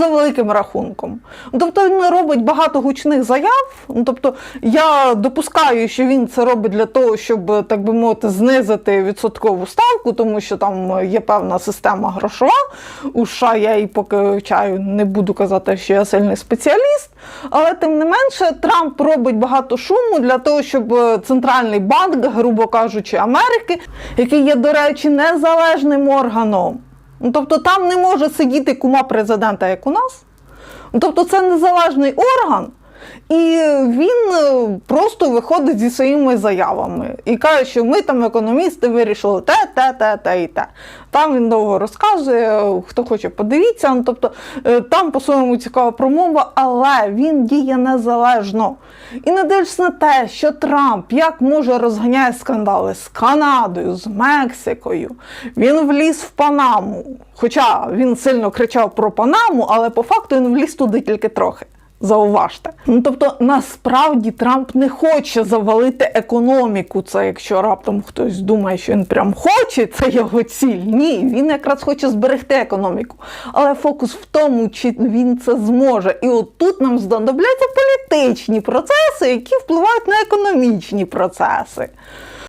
за великим рахунком. Тобто він робить багато гучних заяв. Ну, тобто я допускаю, що він це робить для того, щоб, так би мовити, знизити відсоткову ставку, тому що там є певна система грошова. У США я її поки вивчаю, не буду казати, що я сильний спеціаліст. Але тим не менше, Трамп робить багато шуму для того, щоб центральний банк, грубо кажучи, Америки, який є, до речі, незалежним органом. Ну, тобто там не може сидіти кума президента, як у нас. Ну, тобто це незалежний орган, і він е, просто виходить зі своїми заявами і каже, що ми там, економісти, вирішили те, те, те, те і те. Там він довго розказує, хто хоче, подивіться. Ну, тобто е, там по-своєму цікава промова, але він діє незалежно. І не дивлячись на те, що Трамп як може розганяє скандали з Канадою, з Мексикою. Він вліз в Панаму. Хоча він сильно кричав про Панаму, але по факту він вліз туди тільки трохи. Зауважте. Ну тобто, насправді Трамп не хоче завалити економіку. Це якщо раптом хтось думає, що він прям хоче, це його ціль. Ні, він якраз хоче зберегти економіку. Але фокус в тому, чи він це зможе. І от тут нам знадобляться політичні процеси, які впливають на економічні процеси.